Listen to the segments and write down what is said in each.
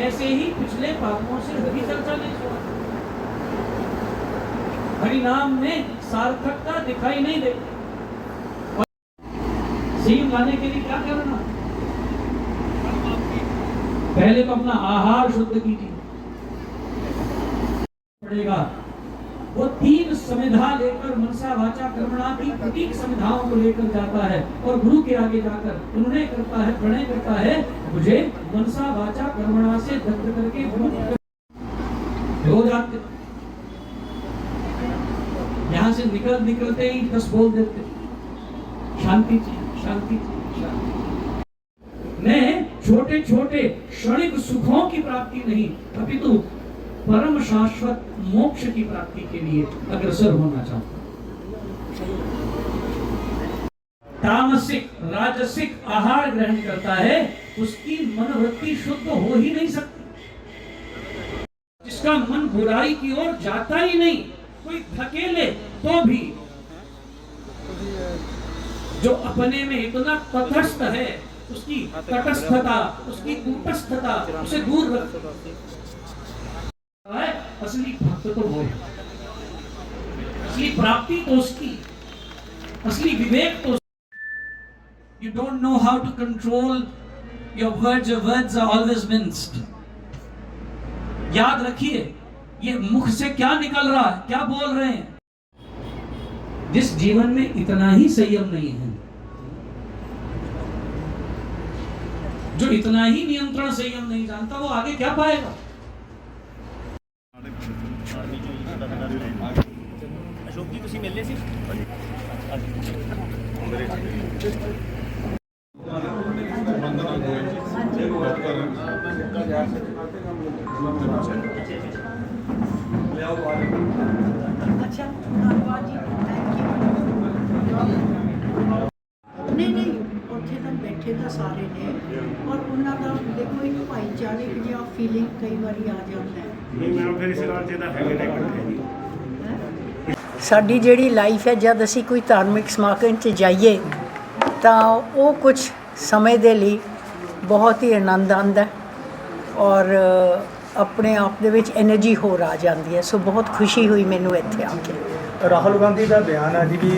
ऐसे ही पिछले पापों से हरि चर्चा नहीं छोड़ा। हरि नाम में सार्थकता दिखाई नहीं देती सीम लाने के लिए क्या करना? पहले तो अपना आहार शुद्ध कीजिए। पड़ेगा। वो तीन संविधा लेकर मनसा वाचा कर्मणा की प्रतीक संविधाओं को लेकर जाता है और गुरु के आगे जाकर उन्होंने करता है, प्रणय करता है, मुझे मनसा वाचा कर्मणा से दग्ध करके हो जाते। यहाँ से निकल निकलते ही दस बोल देते। शांति चाहिए शांति चाहिए शांति मैं छोटे छोटे क्षणिक सुखों की प्राप्ति नहीं, अपितु परम शाश्वत मोक्ष की प्राप्ति के लिए अग्रसर होना चाहता हूँ। तामसिक, राजसिक आहार ग्रहण करता है, उसकी मनोवृत्ति शुद्ध हो ही नहीं सकती। जिसका मन बुराई की ओर जाता ही नहीं, कोई धकेले तो भी। जो अपने में इतना तटस्थ है, उसकी तटस्थता, उसकी कूटस्थता, उसे दूर रख। है? असली भक्त तो वो असली प्राप्ति तो उसकी। असली विवेक तो you don't know how to control your words your words are always minced याद रखिए, ये मुख से क्या निकल रहा है? क्या बोल रहे हैं? जिस जीवन में इतना ही संयम नहीं है, जो इतना ही नियंत्रण संयम नहीं जानता, वो आगे क्या पाएगा? ਜੀ ਤੁਸੀਂ ਮਿਲੇ ਸੀ? ਅੱਛਾ ਧੰਨਵਾਦ ਜੀ। ਥੈਂਕ ਯੂ ਨਹੀਂ ਨਹੀਂ ਉੱਥੇ ਤਾਂ ਬੈਠੇ ਤਾਂ ਸਾਰੇ ਨੇ ਔਰ ਉਹਨਾਂ ਦਾ ਦੇਖੋ ਇੱਕ ਭਾਈਚਾਰਕ ਜਿਹਾ ਫੀਲਿੰਗ ਕਈ ਵਾਰੀ ਆ ਜਾਂਦਾ ਹੈ। ਨਹੀਂ ਮੈਂ ਫਿਰ ਇਸ ਨਾਲ ਜਿਹਦਾ ਹੈਗੇ ਨੇ ਇਕੱਠੇ। ਸਾਡੀ ਜਿਹੜੀ ਲਾਈਫ ਹੈ ਜਦ ਅਸੀਂ ਕੋਈ ਧਾਰਮਿਕ ਸਮਾਗਮ 'ਚ ਜਾਈਏ ਤਾਂ ਉਹ ਕੁਝ ਸਮੇਂ ਦੇ ਲਈ ਬਹੁਤ ਹੀ ਆਨੰਦ ਆਉਂਦਾ ਔਰ ਆਪਣੇ ਆਪ ਦੇ ਵਿੱਚ એનર્ਜੀ ਹੋਰ ਆ ਜਾਂਦੀ ਹੈ। ਸੋ ਬਹੁਤ ਖੁਸ਼ੀ ਹੋਈ ਮੈਨੂੰ ਇੱਥੇ ਆ ਕੇ। ਰਾਹੁਲ ਗਾਂਧੀ ਦਾ ਬਿਆਨ ਆ ਜੀ ਵੀ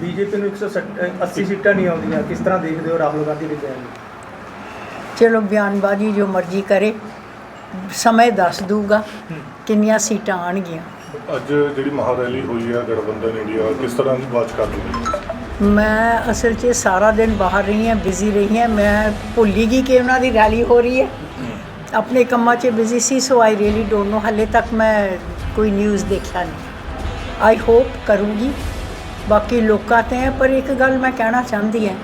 ਬੀਜੇਪੀ ਨੂੰ 180 ਸੀਟਾਂ ਨਹੀਂ ਆਉਂਦੀਆਂ। ਕਿਸ ਤਰ੍ਹਾਂ ਦੇਖਦੇ ਹੋ ਰਾਹੁਲ ਗਾਂਧੀ ਦੇ ਬਿਆਨ ਚਲੋ ਬਿਆਨਬਾਜ਼ੀ ਜੋ ਮਰਜ਼ੀ ਕਰੇ ਸਮੇਂ ਦੱਸ ਦੂਗਾ ਕਿੰਨੀਆਂ ਸੀਟਾਂ ਆਣਗੀਆਂ ਅੱਜ ਜਿਹੜੀ ਮਹਾਰੈਲੀ ਹੋਈ ਹੈ ਗਠਬੰਧਨ ਇੰਡੀਆ ਕਿਸ ਤਰ੍ਹਾਂ ਦੀ ਵਾਚ ਕਰਦੇ ਹੋ ਮੈਂ ਅਸਲ 'ਚ ਸਾਰਾ ਦਿਨ ਬਾਹਰ ਰਹੀ ਹਾਂ ਬਿਜ਼ੀ ਰਹੀ ਹਾਂ। ਮੈਂ ਭੁੱਲ ਹੀ ਗਈ ਕਿ ਉਹਨਾਂ ਦੀ ਰੈਲੀ ਹੋ ਰਹੀ ਹੈ। ਆਪਣੇ ਕੰਮਾਂ 'ਚ busy C so I really don't know ਹਾਲੇ ਤੱਕ ਮੈਂ ਕੋਈ ਨਿਊਜ਼ ਦੇਖਿਆ ਨਹੀਂ। ਆਈ ਹੋਪ ਕਰੂੰਗੀ। ਬਾਕੀ ਲੋਕਾਂ ਤੇ ਹੈ ਪਰ ਇੱਕ ਗੱਲ ਮੈਂ ਕਹਿਣਾ ਚਾਹੁੰਦੀ ਹਾਂ।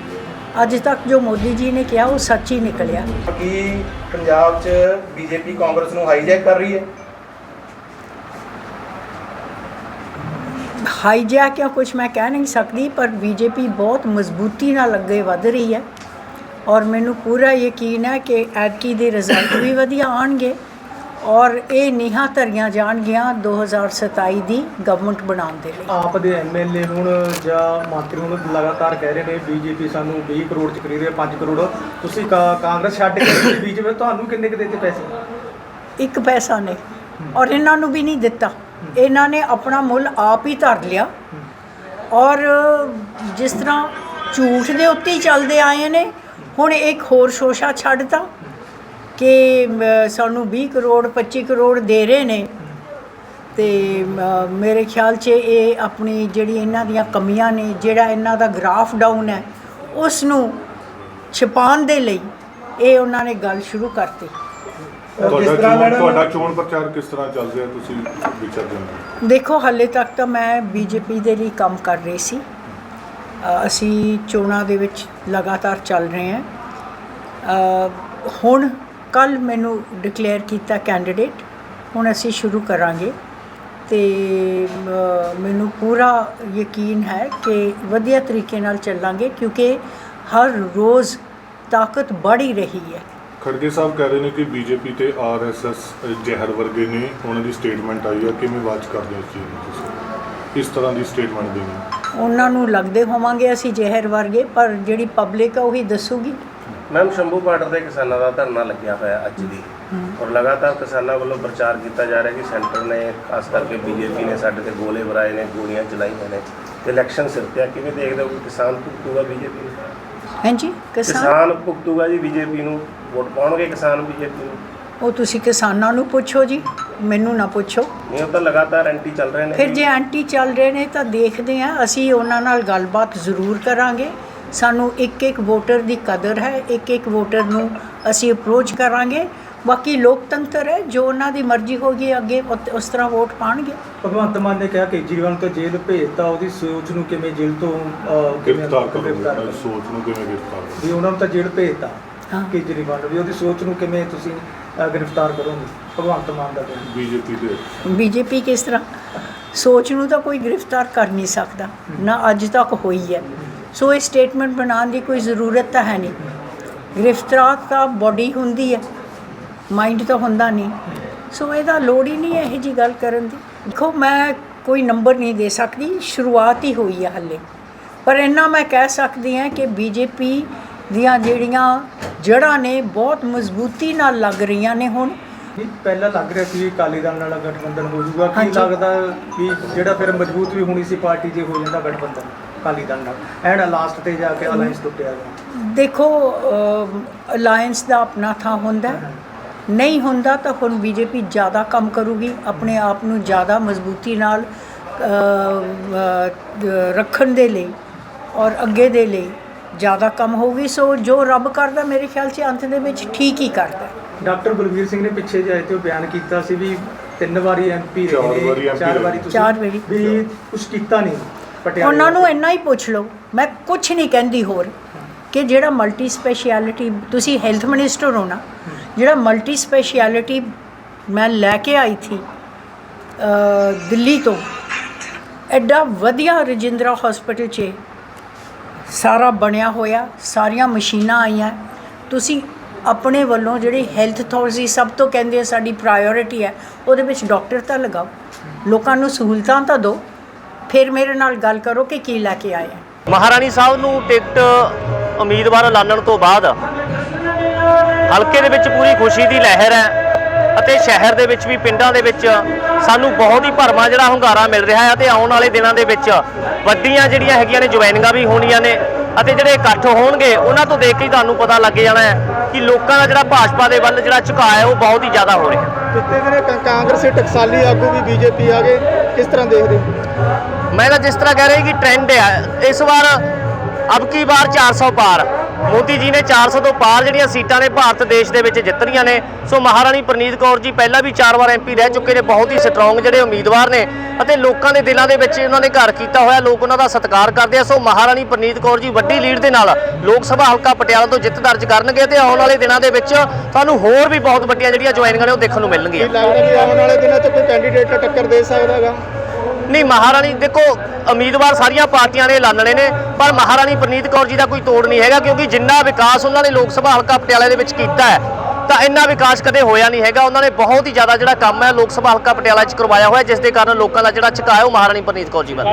ਅੱਜ ਤੱਕ ਜੋ ਮੋਦੀ ਜੀ ਨੇ ਕਿਹਾ ਉਹ ਸੱਚ ਹੀ ਨਿਕਲਿਆ। ਕਿ ਪੰਜਾਬ 'ਚ ਬੀਜੇਪੀ ਕਾਂਗਰਸ ਨੂੰ ਹਾਈਜੈਕ ਕਰ ਰਹੀ ਹੈ। ਹਾਈਜੈਕ ਜਾਂ ਕੁਝ ਮੈਂ ਕਹਿ ਨਹੀਂ ਸਕਦੀ ਪਰ ਬੀਜੇਪੀ ਬਹੁਤ ਮਜ਼ਬੂਤੀ ਨਾਲ ਅੱਗੇ ਵਧ ਰਹੀ ਹੈ। ਔਰ ਮੈਨੂੰ ਪੂਰਾ ਯਕੀਨ ਹੈ ਕਿ ਐਤਕੀ ਦੇ ਰਿਜ਼ਲਟ ਵੀ ਵਧੀਆ ਆਣਗੇ ਔਰ ਇਹ ਨੀਹਾਂ ਧਰੀਆਂ ਜਾਣਗੀਆਂ 2027 ਦੀ ਗਵਰਨਮੈਂਟ ਬਣਾਉਣ ਦੇ ਲਈ। ਆਪ ਦੇ ਐਮਐਲਏ ਹੁਣ ਜਾਂ ਮੰਤਰੀ ਹੁਣ ਲਗਾਤਾਰ ਕਹਿ ਰਹੇ ਨੇ ਬੀਜੇਪੀ ਸਾਨੂੰ 20 ਕਰੋੜ ਚ ਖਰੀਦ ਰਹੀ ਹੈ 5 ਕਰੋੜ। ਤੁਸੀਂ ਕਾਂਗਰਸ ਛੱਡ ਕੇ ਬੀਜੇਪੀ ਤੁਹਾਨੂੰ ਕਿੰਨੇ ਕੁ ਦਿੱਤੇ ਪੈਸੇ? ਇੱਕ ਪੈਸਾ ਨਹੀਂ ਔਰ ਇਹਨਾਂ ਨੂੰ ਵੀ ਨਹੀਂ ਦਿੱਤਾ। ਇਹਨਾਂ ਨੇ ਆਪਣਾ ਮੁੱਲ ਆਪ ਹੀ ਧਰ ਲਿਆ। ਔਰ ਜਿਸ ਤਰ੍ਹਾਂ ਝੂਠ ਦੇ ਉੱਤੇ ਹੀ ਚੱਲਦੇ ਆਏ ਨੇ, ਹੁਣ ਇੱਕ ਹੋਰ ਸ਼ੋਸ਼ਾ ਛੱਡਤਾ ਕਿ ਸਾਨੂੰ 20 ਕਰੋੜ 25 ਕਰੋੜ ਦੇ ਰਹੇ ਨੇ। ਤੇ ਮੇਰੇ ਖਿਆਲ 'ਚ ਇਹ ਆਪਣੀ ਜਿਹੜੀ ਇਹਨਾਂ ਦੀਆਂ ਕਮੀਆਂ ਨੇ, ਜਿਹੜਾ ਇਹਨਾਂ ਦਾ ਗ੍ਰਾਫ ਡਾਊਨ ਹੈ, ਉਸ ਨੂੰ ਛਿਪਾਉਣ ਦੇ ਲਈ ਇਹ ਉਹਨਾਂ ਨੇ ਗੱਲ ਸ਼ੁਰੂ ਕਰਤੀ। ਤੁਹਾਡਾ ਕਿਸ ਤਰ੍ਹਾਂ ਚੋਣ ਮੈਡਮ ਤੁਹਾਡਾ ਚੋਣ ਪ੍ਰਚਾਰ ਕਿਸ ਤਰ੍ਹਾਂ ਚੱਲ ਰਿਹਾ ਤੁਸੀਂ ਵਿਚਰਦੇ ਹੋ ਦੇਖੋ ਹਾਲੇ ਤੱਕ ਤਾਂ ਮੈਂ ਬੀਜੇਪੀ ਦੇ ਲਈ ਕੰਮ ਕਰ ਰਹੀ ਸੀ। ਅ, ਅਸੀਂ ਚੋਣਾਂ ਦੇ ਵਿੱਚ ਲਗਾਤਾਰ ਚੱਲ ਰਹੇ ਹਾਂ। ਅ, ਹੁਣ ਕੱਲ ਮੈਨੂੰ ਡਿਕਲੇਅਰ ਕੀਤਾ ਕੈਂਡੀਡੇਟ ਹੁਣ ਅਸੀਂ ਸ਼ੁਰੂ ਕਰਾਂਗੇ। ਤੇ ਮੈਨੂੰ ਪੂਰਾ ਯਕੀਨ ਹੈ ਕਿ ਵਧੀਆ ਤਰੀਕੇ ਨਾਲ ਚੱਲਾਂਗੇ ਕਿਉਂਕਿ ਹਰ ਰੋਜ਼ ਤਾਕਤ ਹੀ ਰਹੀ ਹੈ। ਖੜਗੇ ਸਾਹਿਬ ਕਹਿ ਰਹੇ ਨੇ ਕਿ ਬੀਜੇਪੀ ਤੇ ਆਰਐਸਐਸ ਜ਼ਹਿਰ ਵਰਗੇ ਨੇ ਉਹਨਾਂ ਦੀ ਸਟੇਟਮੈਂਟ ਆਈ ਹੈ ਕਿਵੇਂ ਵਾਚ ਕਰਦੇ ਹੋ ਇਸ ਚੀਜ਼ ਨੂੰ ਤੁਸੀਂ? ਇਸ ਤਰ੍ਹਾਂ ਦੀ ਸਟੇਟਮੈਂਟ ਦੇਣੀ ਉਹਨਾਂ ਨੂੰ ਲੱਗਦੇ ਹੋਵਾਂਗੇ ਅਸੀਂ ਜ਼ਹਿਰ ਵਰਗੇ ਪਰ ਜਿਹੜੀ ਪਬਲਿਕ ਆ ਉਹੀ ਦੱਸੂਗੀ। ਮੈਮ ਸ਼ੰਭੂ ਬਾਰਡਰ ਤੇ ਕਿਸਾਨਾਂ ਦਾ ਧਰਨਾ ਲੱਗਿਆ ਹੋਇਆ ਅੱਜ ਵੀ। ਔਰ ਲਗਾਤਾਰ ਕਿਸਾਨਾਂ ਵੱਲੋਂ ਪ੍ਰਚਾਰ ਕੀਤਾ ਜਾ ਰਿਹਾ ਕਿ ਸੈਂਟਰ ਨੇ ਖਾਸ ਕਰਕੇ ਬੀਜੇਪੀ ਨੇ ਸਾਡੇ ਤੇ ਗੋਲੇ ਵਰਾਏ ਨੇ ਗੋਲੀਆਂ ਚਲਾਈਆਂ ਨੇ। ਤੇ ਇਲੈਕਸ਼ਨ ਸਿਰ ਤੇ ਆ ਕਿਵੇਂ ਦੇਖਦੇ ਹੋ ਕਿ ਕਿਸਾਨ ਭੁਗਤੂਗਾ ਬੀਜੇਪੀ ਨੂੰ? ਹਾਂਜੀ ਕਿਸਾਨ? ਕਿਸਾਨ ਭੁਗਤੂਗਾ ਜੀ ਬੀਜੇਪੀ ਨੂੰ ਵੋਟ ਪਾਉਣਗੇ ਕਿਸਾਨ ਬੀਜੇਪੀ ਨੂੰ। ਉਹ ਤੁਸੀਂ ਕਿਸਾਨਾਂ ਨੂੰ ਪੁੱਛੋ ਜੀ ਮੈਨੂੰ ਨਾ ਪੁੱਛੋ। ਨਹੀਂ ਉਹ ਤਾਂ ਲਗਾਤਾਰ ਐਂਟੀ ਚੱਲ ਰਹੇ ਨੇ। ਫਿਰ ਜੀ। ਜੇ ਐਂਟੀ ਚੱਲ ਰਹੇ ਨੇ ਤਾਂ ਦੇਖਦੇ ਆ ਅਸੀਂ ਉਹਨਾਂ ਨਾਲ ਗੱਲਬਾਤ ਜ਼ਰੂਰ ਕਰਾਂਗੇ। ਸਾਨੂੰ ਇੱਕ ਇੱਕ ਵੋਟਰ ਦੀ ਕਦਰ ਹੈ ਇੱਕ ਇੱਕ ਵੋਟਰ ਨੂੰ ਅਸੀਂ ਅਪਰੋਚ ਕਰਾਂਗੇ। ਬਾਕੀ ਲੋਕਤੰਤਰ ਹੈ ਜੋ ਉਹਨਾਂ ਦੀ ਮਰਜ਼ੀ ਹੋਗੀ ਅੱਗੇ ਉਤ- ਉਸ ਤਰ੍ਹਾਂ ਵੋਟ ਪਾਣਗੇ ਭਗਵੰਤ ਮਾਨ ਨੇ ਕਿਹਾ ਕੇਜਰੀਵਾਲ ਨੂੰ ਤਾਂ ਜੇਲ੍ਹ ਭੇਜਤਾ ਉਹਦੀ ਸੋਚ ਨੂੰ ਕਿਵੇਂ ਜੇਲ੍ਹ ਤੋਂ ਅਹ, ਕਿਵੇਂ ਗ੍ਰਿਫਤਾਰ ਕਰੋ ਗ੍ਰਿਫਤਾਰ ਮੈਂ ਕਰੋ? ਸੋਚ ਨੂੰ ਕਿਵੇਂ ਗ੍ਰਿਫਤਾਰ ਕਰੋ ਵੀ ਉਹਨਾਂ ਨੂੰ ਤਾਂ ਜੇਲ੍ਹ ਭੇਜਤਾ ਹਾਂ। ਕੇਜਰੀਵਾਲ ਨੂੰ ਵੀ ਉਹਦੀ ਸੋਚ ਨੂੰ ਕਿਵੇਂ ਤੁਸੀਂ ਅਹ, ਗ੍ਰਿਫਤਾਰ ਕਰੋਗੇ? ਭਗਵੰਤ ਮਾਨ ਦਾ ਬਿਆਨ ਬੀਜੇਪੀ ਦੇ। ਬੀਜੇਪੀ ਕਿਸ ਤਰ੍ਹਾਂ? ਸੋਚ ਨੂੰ ਤਾਂ ਕੋਈ ਗ੍ਰਿਫਤਾਰ ਕਰ ਨਹੀਂ ਸਕਦਾ ਨਾ ਅੱਜ ਤੱਕ ਹੋਈ ਹੈ। ਸੋ ਇਹ ਸਟੇਟਮੈਂਟ ਬਣਾਉਣ ਦੀ ਕੋਈ ਜ਼ਰੂਰਤ ਤਾਂ ਹੈ ਨਹੀਂ। ਗ੍ਰਿਫਤਾਰ ਤਾਂ ਬੋਡੀ ਹੁੰਦੀ ਹੈ। ਮਾਈਂਡ ਤਾਂ ਹੁੰਦਾ ਨਹੀਂ। ਸੋ ਇਹਦਾ ਲੋੜ ਹੀ ਨਹੀਂ ਇਹ ਜੀ ਗੱਲ ਕਰਨ ਦੀ। ਦੇਖੋ ਮੈਂ ਕੋਈ ਨੰਬਰ ਨਹੀਂ ਦੇ ਸਕਦੀ। ਸ਼ੁਰੂਆਤ ਹੀ ਹੋਈ ਹੈ ਹੱਲੇ। ਪਰ ਇੰਨਾ ਮੈਂ ਕਹਿ ਸਕਦੀ ਹਾਂ ਕਿ ਬੀਜੇਪੀ ਦੀਆਂ ਜਿਹੜੀਆਂ ਜੜ੍ਹਾਂ ਨੇ ਬਹੁਤ ਮਜ਼ਬੂਤੀ ਨਾਲ ਲੱਗ ਰਹੀਆਂ ਨੇ ਹੁਣ। ਪਹਿਲਾਂ ਲੱਗ ਰਿਹਾ ਸੀ ਅਕਾਲੀ ਦਲ ਨਾਲ ਗਠਬੰਧਨ ਹੋ ਜਾਊਗਾ। ਕੀ। ਲੱਗਦਾ ਵੀ ਜਿਹੜਾ ਫਿਰ ਮਜ਼ਬੂਤ ਵੀ ਹੋਣੀ ਸੀ ਪਾਰਟੀ ਜੇ ਹੋ ਜਾਂਦਾ ਗਠਬੰਧਨ ਅਕਾਲੀ ਦਲ ਨਾਲ? ਐਂਡ ਲਾਸਟ ਤੇ ਜਾ ਕੇ ਅਲਾਈਅੰਸ ਟੁੱਟਿਆ ਦੇਖੋ ਅਲਾਈਅੰਸ ਦਾ ਆਪਣਾ ਥਾਂ ਹੁੰਦਾ। ਨਹੀਂ ਹੁੰਦਾ ਤਾਂ ਹੁਣ ਬੀਜੇਪੀ ਜ਼ਿਆਦਾ ਕੰਮ ਕਰੂਗੀ ਆਪਣੇ ਆਪ ਨੂੰ ਜ਼ਿਆਦਾ ਮਜ਼ਬੂਤੀ ਨਾਲ ਰੱਖਣ ਦੇ ਲਈ ਔਰ ਅੱਗੇ ਦੇ ਲਈ ਜ਼ਿਆਦਾ ਕੰਮ ਹੋਊਗੀ ਸੋ ਜੋ ਰੱਬ ਕਰਦਾ ਮੇਰੇ ਖਿਆਲ 'ਚ ਅੰਤ ਦੇ ਵਿੱਚ ਠੀਕ ਹੀ ਕਰਦਾ। ਡਾਕਟਰ ਬਲਵੀਰ ਸਿੰਘ ਨੇ ਪਿੱਛੇ ਜਿਹੇ ਤੇ ਉਹ ਬਿਆਨ ਕੀਤਾ ਸੀ ਵੀ ਤਿੰਨ ਵਾਰੀ ਐਮਪੀ ਰਹੇ ਚਾਰ। ਵਾਰੀ ਤੁਸੀਂ ਚਾਰ ਵਾਰੀ। ਵੀ ਕੁਝ ਕੀਤਾ ਨਹੀਂ ਪਟਿਆਲੇ ਉਹਨਾਂ ਨੂੰ ਇੰਨਾ ਹੀ ਪੁੱਛ ਲਓ ਮੈਂ ਕੁਝ ਨਹੀਂ ਕਹਿੰਦੀ ਹੋਰ ਕਿ ਜਿਹੜਾ ਮਲਟੀ ਸਪੈਸ਼ਲਿਟੀ ਤੁਸੀਂ ਹੈਲਥ ਮਿਨਿਸਟਰ ਹੋ ਨਾ ਜਿਹੜਾ ਮਲਟੀ ਸਪੈਸ਼ਲਿਟੀ ਮੈਂ ਲੈ ਕੇ ਆਈ ਥੀ ਦਿੱਲੀ ਤੋਂ, ਐਡਾ ਵਧੀਆ ਰਜਿੰਦਰਾ ਹਸਪੀਟਲ 'ਚ ਸਾਰਾ ਬਣਿਆ ਹੋਇਆ, ਸਾਰੀਆਂ ਮਸ਼ੀਨਾਂ ਆਈਆਂ। ਤੁਸੀਂ ਆਪਣੇ ਵੱਲੋਂ ਜਿਹੜੀ ਹੈਲਥ ਅਥਾਰਟੀ ਸਭ ਤੋਂ ਕਹਿੰਦੇ ਆ ਸਾਡੀ ਪ੍ਰਾਇੋਰਟੀ ਹੈ, ਉਹਦੇ ਵਿੱਚ ਡਾਕਟਰ ਤਾਂ ਲਗਾਓ, ਲੋਕਾਂ ਨੂੰ ਸਹੂਲਤਾਂ ਤਾਂ ਦਿਓ, ਫਿਰ ਮੇਰੇ ਨਾਲ ਗੱਲ ਕਰੋ ਕਿ ਕੀ ਲੈ ਕੇ ਆਏ ਮਹਾਰਾਣੀ ਸਾਹਿਬ ਨੂੰ ਟਿਕਟ ਉਮੀਦਵਾਰ ਐਲਾਨਣ ਤੋਂ ਬਾਅਦ ਹਲਕੇ ਦੇ ਵਿੱਚ ਪੂਰੀ ਖੁਸ਼ੀ ਦੀ ਲਹਿਰ ਹੈ ਅਤੇ ਸ਼ਹਿਰ ਦੇ ਵਿੱਚ ਵੀ ਪਿੰਡਾਂ ਦੇ ਵਿੱਚ ਸਾਨੂੰ ਬਹੁਤ ਹੀ ਭਰਵਾਂ ਜਿਹੜਾ ਹੁੰਗਾਰਾ ਮਿਲ ਰਿਹਾ ਹੈ ਅਤੇ ਆਉਣ ਵਾਲੇ ਦਿਨਾਂ ਦੇ ਵਿੱਚ ਵੱਡੀਆਂ ਜਿਹੜੀਆਂ ਹੈਗੀਆਂ ਨੇ ਜੁਆਇਨਿੰਗਾਂ ਵੀ ਹੋਣੀਆਂ ਨੇ ਅਤੇ ਜਿਹੜੇ ਇਕੱਠ ਹੋਣਗੇ ਉਹਨਾਂ ਤੋਂ ਦੇਖ ਕੇ ਤੁਹਾਨੂੰ ਪਤਾ ਲੱਗ ਜਾਣਾ ਹੈ ਕਿ ਲੋਕਾਂ ਦਾ ਜਿਹੜਾ ਭਾਜਪਾ ਦੇ ਵੱਲ ਜਿਹੜਾ ਝੁਕਾਅ ਹੈ ਉਹ ਬਹੁਤ ਹੀ ਜ਼ਿਆਦਾ ਹੋ ਰਿਹਾ ਪਿਛਲੇ ਦਿਨੇ ਕਾਂਗਰਸੀ ਟਕਸਾਲੀ ਆਗੂ ਵੀ ਬੀਜੇਪੀ ਆ ਗਏ। ਕਿਸ ਤਰ੍ਹਾਂ ਦੇਖਦੇ ਮੈਂ ਤਾਂ ਜਿਸ ਤਰ੍ਹਾਂ ਕਹਿ ਰਿਹਾ ਕਿ ਟ੍ਰੈਂਡ ਹੈ ਇਸ ਵਾਰ ਅਬ ਕੀ ਵਾਰ 400 ਪਾਰ। ਮੋਦੀ ਜੀ ਨੇ 400 ਤੋਂ ਪਾਰ ਜਿਹੜੀਆਂ ਸੀਟਾਂ ਨੇ ਭਾਰਤ ਦੇਸ਼ ਦੇ ਵਿੱਚ ਜਿੱਤਣੀਆਂ ਨੇ। ਸੋ ਮਹਾਰਾਣੀ ਪ੍ਰਨੀਤ ਕੌਰ ਜੀ, ਪਹਿਲਾਂ ਵੀ ਚਾਰ ਵਾਰ ਐਮਪੀ ਰਹਿ ਚੁੱਕੇ ਨੇ, ਬਹੁਤ ਹੀ ਸਟਰੋਂਗ ਜਿਹੜੇ ਉਮੀਦਵਾਰ ਨੇ ਅਤੇ ਲੋਕਾਂ ਦੇ ਦਿਲਾਂ ਦੇ ਵਿੱਚ ਉਹਨਾਂ ਨੇ ਘਰ ਕੀਤਾ ਹੋਇਆ, ਲੋਕ ਉਹਨਾਂ ਦਾ ਸਤਿਕਾਰ ਕਰਦੇ ਆ। ਸੋ ਮਹਾਰਾਣੀ ਪ੍ਰਨੀਤ ਕੌਰ ਜੀ ਵੱਡੀ ਲੀਡ ਦੇ ਨਾਲ ਲੋਕ ਸਭਾ ਹਲਕਾ ਪਟਿਆਲਾ ਤੋਂ ਜਿੱਤ ਦਰਜ ਕਰਨਗੇ ਤੇ ਆਉਣ ਵਾਲੇ ਦਿਨਾਂ ਦੇ ਵਿੱਚ ਤੁਹਾਨੂੰ ਹੋਰ ਵੀ ਬਹੁਤ ਵੱਡੀਆਂ ਜਿਹੜੀਆਂ ਜੁਆਇਨਿੰਗਾਂ ਨੇ ਉਹ ਦੇਖਣ ਨੂੰ ਮਿਲਣਗੀਆਂ। ਲੱਗਦਾ ਵੀ ਆਉਣ ਵਾਲੇ ਦਿਨਾਂ 'ਚ ਕੋਈ ਕੈਂਡੀਡੇਟ ਟੱਕਰ ਦੇ ਸਕਦਾ ਹੈਗਾ? ਨਹੀਂ, ਮਹਾਰਾਣੀ, ਦੇਖੋ, ਉਮੀਦਵਾਰ ਸਾਰੀਆਂ ਪਾਰਟੀਆਂ ਨੇ ਐਲਾਨਣੇ ਨੇ, ਪਰ ਮਹਾਰਾਣੀ ਪ੍ਰਨੀਤ ਕੌਰ ਜੀ ਦਾ ਕੋਈ ਤੋੜ ਨਹੀਂ ਹੈਗਾ, ਕਿਉਂਕਿ ਜਿੰਨਾ ਵਿਕਾਸ ਉਹਨਾਂ ਨੇ ਲੋਕ ਸਭਾ ਹਲਕਾ ਪਟਿਆਲੇ ਦੇ ਵਿੱਚ ਕੀਤਾ ਹੈ, ਤਾਂ ਇੰਨਾ ਵਿਕਾਸ ਕਦੇ ਹੋਇਆ ਨਹੀਂ ਹੈਗਾ। ਉਹਨਾਂ ਨੇ ਬਹੁਤ ਹੀ ਜ਼ਿਆਦਾ ਜਿਹੜਾ ਕੰਮ ਹੈ, ਲੋਕ ਸਭਾ ਹਲਕਾ ਪਟਿਆਲਾ 'ਚ ਕਰਵਾਇਆ ਹੋਇਆ, ਜਿਸ ਦੇ ਕਾਰਨ ਲੋਕਾਂ ਦਾ ਜਿਹੜਾ ਝੁਕਾਅ ਹੈ, ਉਹ ਮਹਾਰਾਣੀ ਪ੍ਰਨੀਤ ਕੌਰ ਜੀ ਵੱਲ।